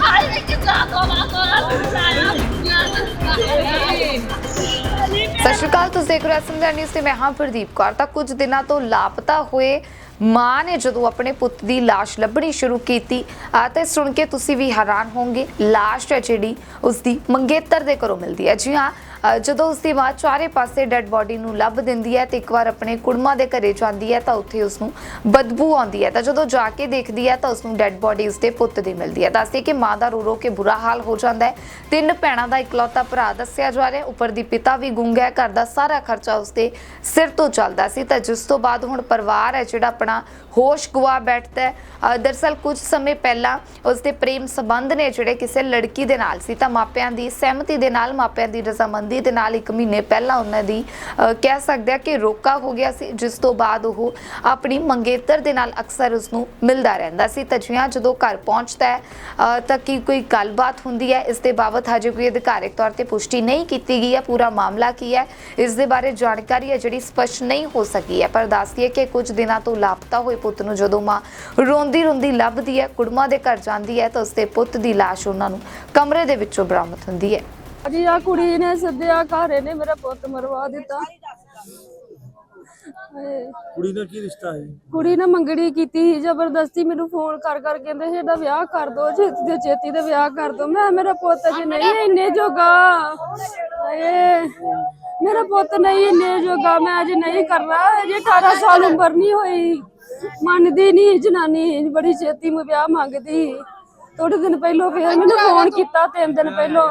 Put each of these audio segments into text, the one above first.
Hayır, git rahat ol, rahat ol. Sen yap. Yardım. ਸਤਿ ਸ਼੍ਰੀ ਅਕਾਲ, ਤੁਸੀਂ ਦੇਖ ਰਹੇ ਹੋ ਐਸਐਮ ਨਿਊਜ਼ ਤੇ ਮੈਂ ਹਾਂ ਪ੍ਰਦੀਪ ਕੌਰ। ਤਾਂ ਕੁਝ ਦਿਨਾਂ ਤੋਂ ਲਾਪਤਾ ਹੋਏ ਮਾਂ ਨੇ ਜਦੋਂ ਆਪਣੇ ਪੁੱਤ ਦੀ ਲਾਸ਼ ਲੱਭਣੀ ਸ਼ੁਰੂ ਕੀਤੀ ਆ ਤੇ ਸੁਣ ਕੇ ਤੁਸੀਂ ਵੀ ਹੈਰਾਨ ਹੋਵੋਗੇ, ਲਾਸ਼ ਹੈ ਜਿਹੜੀ ਉਸ ਦੀ ਮੰਗੇਤਰ ਦੇ ਘਰੋਂ ਮਿਲਦੀ ਹੈ। ਜੀ ਹਾਂ ਜਦੋਂ ਉਸ ਦੀ ਮਾਂ ਚਾਰੇ ਪਾਸੇ ਡੈੱਡ ਬੋਡੀ ਨੂੰ ਲੱਭ ਦਿੰਦੀ ਹੈ ਤੇ ਇੱਕ ਵਾਰ ਆਪਣੇ ਕੁੜਮਾ ਦੇ ਘਰੇ ਜਾਂਦੀ ਹੈ ਤਾਂ ਉੱਥੇ ਉਸ ਨੂੰ ਬਦਬੂ ਆਉਂਦੀ ਹੈ। ਤਾਂ ਜਦੋਂ ਜਾ ਕੇ ਦੇਖਦੀ ਹੈ ਤਾਂ ਉਸ ਨੂੰ ਡੈੱਡ ਬੋਡੀ ਉਸ ਦੇ ਪੁੱਤ ਦੀ ਮਿਲਦੀ ਹੈ। ਦੱਸਦੇ ਕਿ ਮਾਂ ਦਾ ਰੋ ਰੋ ਕੇ ਬੁਰਾ ਹਾਲ ਹੋ ਜਾਂਦਾ ਹੈ। ਤਿੰਨ ਭੈਣਾਂ ਦਾ ਇਕਲੌਤਾ ਭਰਾ ਦੱਸਿਆ ਜਾ ਰਿਹਾ ਉੱਪਰ ਦੀ ਪਿਤਾ ਵੀ ਗੁੰਗਾ ਹੈ। ਘਰ ਦਾ ਸਾਰਾ ਖਰਚਾ ਉਸ ਦੇ ਸਿਰ ਤੋਂ ਚੱਲਦਾ ਸੀ। ਤਾਂ ਜਿਸ ਤੋਂ ਬਾਅਦ ਹੁਣ ਪਰਿਵਾਰ ਹੈ ਜਿਹੜਾ ਆਪਣਾ ਹੋਸ਼ ਗੁਆ ਬੈਠਦਾ ਹੈ। ਅ, ਦਰਅਸਲ ਕੁਝ ਸਮੇਂ ਪਹਿਲਾਂ ਉਸ ਦੇ ਪ੍ਰੇਮ ਸੰਬੰਧ ਨੇ ਜਿਹੜੇ ਕਿਸੇ ਲੜਕੀ ਦੇ ਨਾਲ ਸੀ ਤਾਂ ਮਾਪਿਆਂ ਦੀ ਸਹਿਮਤੀ ਦੇ ਨਾਲ ਮਾਪਿਆਂ ਦੀ ਰਜ਼ਾਮੰਦ ਦੇ ਨਾਲ ਇੱਕ ਮਹੀਨੇ ਪਹਿਲਾਂ ਉਹਨਾਂ ਦੀ ਕਹਿ ਸਕਦੇ ਆ ਕਿ ਰੋਕਾ ਹੋ ਗਿਆ ਸੀ, ਜਿਸ ਤੋਂ ਬਾਅਦ ਉਹ ਆਪਣੀ ਮੰਗੇਤਰ ਦੇ ਨਾਲ ਅਕਸਰ ਉਸ ਨੂੰ ਮਿਲਦਾ ਰਹਿੰਦਾ ਸੀ। ਤਾਂ ਜਦੋਂ ਘਰ ਪਹੁੰਚਦਾ ਹੈ ਤਾਂ ਕੀ ਕੋਈ ਗੱਲਬਾਤ ਹੁੰਦੀ ਹੈ? ਇਸ ਦੇ ਬਾਬਤ ਹਜੇ ਕੋਈ ਅਧਿਕਾਰਿਕ ਤੌਰ ਤੇ ਪੁਸ਼ਟੀ ਨਹੀਂ ਕੀਤੀ ਗਈ ਹੈ। ਪੂਰਾ ਮਾਮਲਾ ਕੀ ਹੈ? ਇਸ ਦੇ ਬਾਰੇ ਜਾਣਕਾਰੀ ਹੈ ਜਿਹੜੀ ਸਪਸ਼ਟ ਨਹੀਂ ਹੋ ਸਕੀ ਹੈ। ਪਰ ਦੱਸਦੀ ਹੈ ਕਿ ਕੁਝ ਦਿਨਾਂ ਤੋਂ ਲਾਪਤਾ ਹੋਏ ਪੁੱਤ ਨੂੰ ਜਦੋਂ ਮਾਂ ਰੋਂਦੀ ਰੋਂਦੀ ਲੱਭਦੀ ਹੈ, ਕੁੜਮਾ ਦੇ ਘਰ ਜਾਂਦੀ ਹੈ, ਤਾਂ ਉਸਦੇ ਪੁੱਤ ਦੀ ਲਾਸ਼ ਉਹਨਾਂ ਨੂੰ ਕਮਰੇ ਦੇ ਵਿੱਚੋਂ ਬਰਾਮਦ ਹੁੰਦੀ ਹੈ। ਜੀ ਆ ਕੁੜੀ ਨੇ ਸੱਦਿਆ ਘਰੇ ਨੇ ਮੇਰਾ ਪੁੱਤ ਮਰਵਾ ਦਿੱਤਾ। ਹਾਏ। ਕੁੜੀ ਨਾਲ ਕੀ ਰਿਸ਼ਤਾ ਹੈ? ਕੁੜੀ ਨੇ ਮੰਗਣੀ ਕੀਤੀ ਸੀ ਜ਼ਬਰਦਸਤੀ ਮੈਨੂੰ ਫੋਨ ਕਰ ਕਰ ਕਹਿੰਦੇ ਸੀ ਇਹਦਾ ਵਿਆਹ ਕਰ ਦੋ ਛੇਤੀ ਦੇ ਛੇਤੀ ਦੇ ਵਿਆਹ ਕਰ ਦੋ। ਮੈਂ ਮੇਰਾ ਪੁੱਤ ਜੀ ਨਹੀਂ ਇੰਨੇ ਜੋਗਾ। ਹਾਏ। ਮੇਰਾ ਪੁੱਤ ਨਹੀਂ ਇੰਨੇ ਜੋਗਾ ਮੈਂ ਅਜੇ ਨਹੀਂ ਕਰਨਾ। ਅਜੇ 18 ਸਾਲ ਉਮਰ ਨਹੀਂ ਹੋਈ। ਮੰਨਦੀ ਨਹੀਂ ਜਨਾਨੀ ਬੜੀ ਛੇਤੀ ਮੈਂ ਵਿਆਹ ਮੰਗਦੀ। ਥੋੜੇ ਦਿਨ ਪਹਿਲਾਂ ਫਿਰ ਮੈਨੂੰ ਫੋਨ ਕੀਤਾ ਤਿੰਨ ਦਿਨ ਪਹਿਲਾਂ।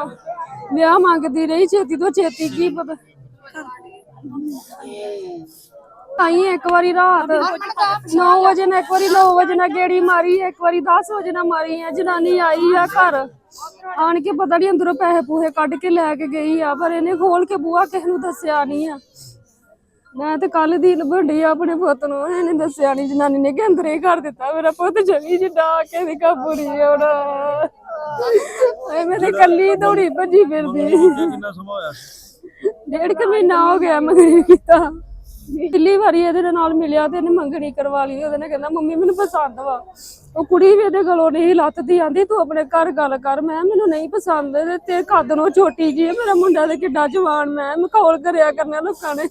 ਵਿਆਹ ਮੰਗਦੀ ਰਹੀ, ਛੇਤੀ ਤੋਂ ਛੇਤੀ ਕੀ ਪਤਾ। ਆਈ ਇੱਕ ਵਾਰੀ ਰਾਤ 9 ਵਜੇ ਨਾ ਇੱਕ ਵਾਰੀ 9 ਵਜੇ ਨਾ ਗੇੜੀ ਮਾਰੀ, ਇੱਕ ਵਾਰੀ 10 ਵਜੇ ਨਾ ਮਾਰੀ ਆ, ਜਨਾਨੀ ਆਈ ਆ ਘਰ। ਆਣ ਕੇ ਪਤਾ ਨਹੀਂ ਅੰਦਰੋਂ ਪੈਸੇ ਪੂਹੇ ਕੱਢ ਕੇ ਲੈ ਕੇ ਗਈ ਆ, ਪਰ ਇਹਨੇ ਖੋਲ ਕੇ ਬੂਹਾ ਕਿਸੇ ਨੂੰ ਦੱਸਿਆ ਨਹੀਂ ਆ। ਮੈਂ ਤੇ ਕੱਲ ਦੀ ਲੱਭਣੀ ਆਪਣੇ ਪੁੱਤ ਨੂੰ, ਇਹਨੇ ਦੱਸਿਆ ਨਹੀਂ ਜਨਾਨੀ ਨੇ ਕਿ ਅੰਦਰੇ ਹੀ ਕਰ ਦਿੱਤਾ, ਮੇਰਾ ਪੁੱਤ ਜਮੀ ਜਿੱਡਾ ਕੇ ਦੀ ਕਾਬੂਰੀ ਹੋਣਾ। ਐ ਮੈਂ ਤੇ ਕੱਲੀ ਦੌੜੀ ਭੱਜੀ ਫਿਰਦੀ। ਕਿੰਨਾ ਸਮਾਂ ਹੋਇਆ ਡੇਢ ਕੁ ਮਹੀਨਾ ਹੋ ਗਿਆ ਮੰਗਣੀ ਕੀਤਾ। ਪਹਿਲੀ ਵਾਰੀ ਇਹਦੇ ਨਾਲ ਮਿਲਿਆ ਤੇ ਇਹਨੇ ਮੰਗਣੀ ਕਰਵਾ ਲਈ। ਉਹਦੇ ਨੇ ਕਹਿੰਦਾ ਮੰਮੀ ਮੈਨੂੰ ਪਸੰਦ ਵਾ। ਉਹ ਕੁੜੀ ਵੀ ਇਹਦੇ ਗਲੋਂ ਨਹੀਂ ਲੱਥਦੀ ਆਂਦੀ ਤੂੰ ਆਪਣੇ ਘਰ ਗੱਲ ਕਰ। ਮੈਂ ਮੈਨੂੰ ਨਹੀਂ ਪਸੰਦ ਤੇ ਕੱਦ ਨੂੰ ਛੋਟੀ ਜੀ ਮੇਰਾ ਮੁੰਡਾ ਤੇ ਕਿੱਡਾ ਜਵਾਨ ਮੈਂ। ਮਖੌਲ ਕਰਿਆ ਕਰਨਾ ਲੋਕਾਂ ਨੇ।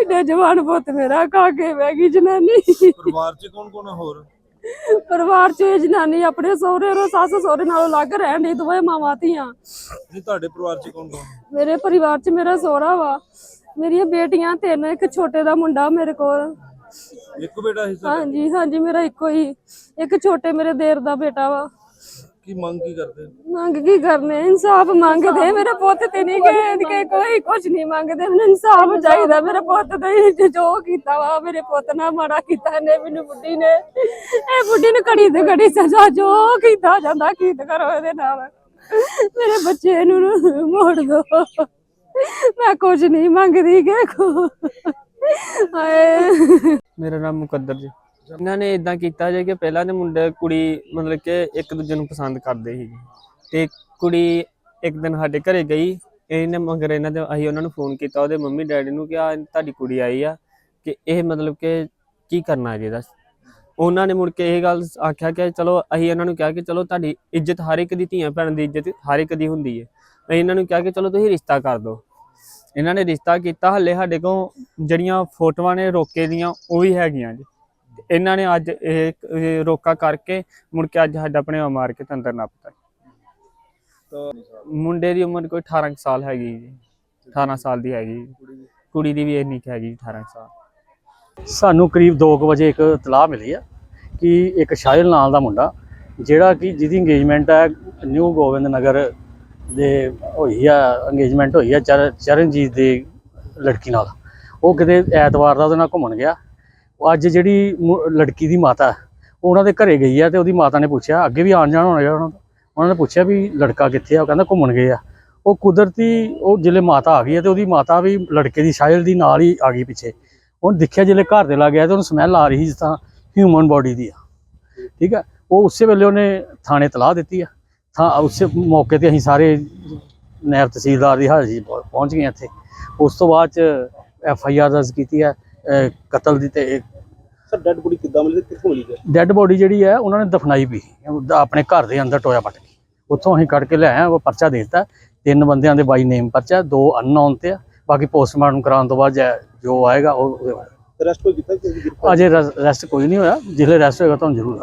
ਏਡਾ ਜਵਾਨ ਪੁੱਤ ਮੇਰਾ ਖਾ ਕੇ ਬਹਿ ਗਈ ਜਨਾਨੀ। ਪਰਿਵਾਰ ਚ ਕੌਣ ਕੌਣ ਹੋਰ? ਪਰਿਵਾਰ ਚ ਇਹ ਜਨਾਨੀ ਆਪਣੇ ਸਹੁਰੇ ਰੋ ਸੱਸ ਸਹੁਰੇ ਨਾਲੋਂ ਅਲੱਗ ਰਹਿਣ ਦੀ ਦੋਵੇਂ ਮਾਵਾਂ ਧੀਆਂ। ਨਹੀਂ ਤੁਹਾਡੇ ਪਰਿਵਾਰ ਚ ਕੌਣ ਕੌਣ? ਮੇਰੇ ਪਰਿਵਾਰ 'ਚ ਮੇਰਾ ਸਹੁਰਾ ਵਾ। ਮੇਰੀਆਂ ਬੇਟੀਆਂ ਤਿੰਨ ਇੱਕ ਛੋਟੇ ਦਾ ਮੁੰਡਾ ਮੇਰੇ ਕੋਲ। ਇੱਕ ਬੇਟਾ ਸੀ ਤੁਹਾਡਾ? ਹਾਂਜੀ ਹਾਂਜੀ ਮੇਰਾ ਇੱਕੋ ਹੀ। ਇੱਕ ਛੋਟੇ ਮੇਰੇ ਦੇਰ ਦਾ ਬੇਟਾ ਵਾ। ਕੀ ਮੰਗ ਕੀ ਕਰਦੇ ਮੰਗ ਕੀ ਕਰਨੇ? ਇਨਸਾਫ ਮੰਗਦੇ। ਮੇਰੇ ਪੁੱਤ ਤੇ ਨਹੀਂ ਗਏ ਕਿ ਕੋਈ ਕੁਝ ਨਹੀਂ ਮੰਗਦੇ। ਮੈਨੂੰ ਇਨਸਾਫ ਚਾਹੀਦਾ। ਮੇਰੇ ਪੁੱਤ ਤੇ ਜੋ ਕੀਤਾ ਵਾ ਮੇਰੇ ਪੁੱਤ ਨਾਲ ਮਾੜਾ ਕੀਤਾ ਨੇ ਮੈਨੂੰ ਬੁੱਢੀ ਨੇ। ਇਹ ਬੁੱਢੀ ਨੂੰ ਘੜੀ ਤੇ ਘੜੀ ਸਜ਼ਾ ਜੋ ਕੀਤਾ ਜਾਂਦਾ ਕੀਤ ਕਰੋ ਇਹਦੇ ਨਾਲ? ਮੇਰੇ ਬੱਚੇ ਨੂੰ ਮੋੜ ਦੋ। ਮੈਂ ਕੁਝ ਨਹੀਂ ਮੰਗਦੀ ਕਿ ਕੋ ਹਾਏ। ਮੇਰਾ ਨਾਮ ਮੁਕੱਦਰ ਜੀ। ਇਹਨਾਂ ਨੇ ਇਦਾਂ ਕੀਤਾ ਜੇ ਕਿ ਪਹਿਲਾਂ ਦੇ ਮੁੰਡੇ ਕੁੜੀ ਮਤਲਬ ਕਿ ਇੱਕ ਦੂਜੇ ਨੂੰ ਪਸੰਦ ਕਰਦੇ ਸੀ। ਤੇ ਕੁੜੀ ਇੱਕ ਦਿਨ ਸਾਡੇ ਘਰੇ ਗਈ, ਇਹਨੇ ਮਗਰ ਇਹਨਾਂ ਦੇ ਅਸੀਂ ਉਹਨਾਂ ਨੂੰ ਫੋਨ ਕੀਤਾ, ਉਹਦੇ ਮੰਮੀ ਡੈਡੀ ਨੂੰ ਕਿ ਆ ਤੁਹਾਡੀ ਕੁੜੀ ਆਈ ਆ, ਕਿ ਇਹ ਮਤਲਬ ਕਿ ਕੀ ਕਰਨਾ ਜੀ ਇਹਦਾ? ਉਹਨਾਂ ਨੇ ਮੁੜ ਕੇ ਇਹ ਗੱਲ ਆਖਿਆ ਕਿ ਚਲੋ ਅਸੀਂ ਇਹਨਾਂ ਨੂੰ ਕਿਹਾ ਕਿ ਚਲੋ ਤੁਹਾਡੀ ਇੱਜ਼ਤ ਹਰ ਇੱਕ ਦੀ ਧੀਆਂ ਭੈਣ ਦੀ ਇੱਜ਼ਤ ਹਰ ਇੱਕ ਦੀ ਹੁੰਦੀ ਹੈ। ਅਸੀਂ ਇਹਨਾਂ ਨੂੰ ਕਿਹਾ ਕਿ ਚਲੋ ਤੁਸੀਂ ਰਿਸ਼ਤਾ ਕਰ ਦਿਓ। ਇਹਨਾਂ ਨੇ ਰਿਸ਼ਤਾ ਕੀਤਾ, ਹੱਲੇ ਸਾਡੇ ਕੋਲ ਜਿਹੜੀਆਂ ਫੋਟੋਆਂ ਨੇ ਰੋਕੇ ਦੀਆਂ, ਉਹ ਵੀ ਹੈਗੀਆਂ ਜੀ। ਤੇ ਇਹਨਾਂ ਨੇ ਅੱਜ ਇਹ ਇਹ ਰੋਕਾ ਕਰਕੇ ਮੁੜ ਕੇ ਅੱਜ ਸਾਡਾ ਆਪਣੇ ਮਾਰ ਕੇ ਤੰਦਰ ਨੱਪਤਾ ਤਾਂ ਮੁੰਡੇ ਦੀ ਉਮਰ ਕੋਈ 18 ਕੁ ਸਾਲ ਹੈਗੀ ਜੀ। 18 ਸਾਲ ਦੀ ਹੈਗੀ ਕੁੜੀ ਦੀ ਵੀ ਇੰਨੀ ਕੁ ਹੈਗੀ 18 ਕੁ ਸਾਲ। ਸਾਨੂੰ ਕਰੀਬ 2 ਵਜੇ ਇੱਕ ਤਲਾਹ ਮਿਲੀ ਆ ਕਿ ਇੱਕ ਸ਼ਾਇਲ ਨਾਲ ਦਾ ਮੁੰਡਾ, ਜਿਹੜਾ ਕਿ ਜਿਹਦੀ ਇੰਗੇਜਮੈਂਟ ਹੈ ਨਿਊ ਗੋਬਿੰਦ ਨਗਰ ਦੇ ਹੋਈ ਆ ਇੰਗੇਜਮੈਂਟ ਹੋਈ ਆ ਚਰ- ਚਰਨਜੀਤ ਦੀ ਲੜਕੀ ਨਾਲ। ਉਹ ਕਿਤੇ ਐਤਵਾਰ ਦਾ ਉਹਦੇ ਨਾਲ ਘੁੰਮਣ ਗਿਆ। ਉਹ ਅੱਜ ਜਿਹੜੀ ਲੜਕੀ ਦੀ ਮਾਤਾ ਹੈ, ਉਹਨਾਂ ਦੇ ਘਰੇ ਗਈ ਆ ਤੇ ਉਹਦੀ ਮਾਤਾ ਨੇ ਪੁੱਛਿਆ ਅੱਗੇ ਵੀ ਆਣ ਜਾਣ ਹੋਣਾ ਉਹਨਾਂ ਦਾ? ਉਹਨਾਂ ਨੇ ਪੁੱਛਿਆ ਵੀ ਲੜਕਾ ਕਿੱਥੇ ਆ? ਉਹ ਕਹਿੰਦਾ ਘੁੰਮਣ ਗਏ ਆ। ਉਹ ਕੁਦਰਤੀ ਉਹ ਜਿਹੜੇ ਮਾਤਾ ਆ ਗਈ ਹੈ ਤੇ ਉਹਦੀ ਮਾਤਾ ਵੀ ਲੜਕੇ ਦੀ ਸ਼ਾਇਲ ਦੀ ਨਾਲ ਹੀ ਆ ਗਈ ਪਿੱਛੇ। ਉਹਨੇ ਦੇਖਿਆ ਜਿਹੜੇ ਘਰ ਦੇ ਲੱਗ ਗਿਆ ਤੇ ਉਹਨੂੰ ਸਮੈਲ ਆ ਰਹੀ ਸੀ ਜਿਸ ਤਰ੍ਹਾਂ ਹਿਊਮਨ ਬੋਡੀ ਦੀ ਆ। ਠੀਕ ਹੈ ਉਹ ਉਸੇ ਵੇਲੇ ਉਹਨੇ ਥਾਣੇ ਤਲਾਹ ਦਿੱਤੀ ਆ। ਥਾਂ ਉਸੇ ਮੌਕੇ ਤੇ ਅਸੀਂ ਸਾਰੇ ਨੈਬ ਤਹਿਸੀਲਦਾਰ ਦੀ ਹਾਜ਼ਰੀ ਪਹੁੰ- ਪਹੁੰਚ ਗਏ ਇੱਥੇ। ਉਸ ਤੋਂ ਬਾਅਦ ਚ ਐਫ ਆਈ ਆਰ ਦਰਜ ਕੀਤੀ ਹੈ ਕਤਲ ਦੀ ਤੇ ਸਰ ਡੈਡ ਬੋਡੀ ਕਿੱਦਾਂ ਮਿਲੀ ਤੇ ਕਿੱਥੋਂ ਮਿਲੀ ਹੈ ਡੈੱਡ ਬੋਡੀ ਜਿਹੜੀ ਹੈ ਉਹਨਾਂ ਨੇ ਦਫਨਾਈ ਵੀ। ਆਪਣੇ ਘਰ ਦੇ ਅੰਦਰ ਟੋਇਆ ਪੱਟ ਕੇ। ਉੱਥੋਂ ਅਸੀਂ ਕੱਢ ਕੇ ਲਿਆਏ ਆ ਉਹ ਪਰਚਾ ਦੇ ਦਿੱਤਾ। ਤਿੰਨ ਬੰਦਿਆਂ ਦੇ ਬਾਈ ਨੇਮ ਪਰਚਾ ਦੋ ਅਨਨੋਨ ਤੇ ਆ। ਬਾਕੀ ਪੋਸਟਮਾਰਟਮ ਕਰਾਉਣ ਤੋਂ ਬਾਅਦ ਜੈ- ਆਏਗਾ ਉਹ ਉਹਦੇ ਬਾਰੇ। ਰੈਸਟ ਕੋਈ ਕੀਤਾ ਅਜੇ ਰੈਸਟ ਕੋਈ ਨਹੀਂ ਹੋਇਆ। ਜਿਸਲੇ ਰੈਸਟ ਹੋਏਗਾ ਤੁਹਾਨੂੰ ਜ਼ਰੂਰ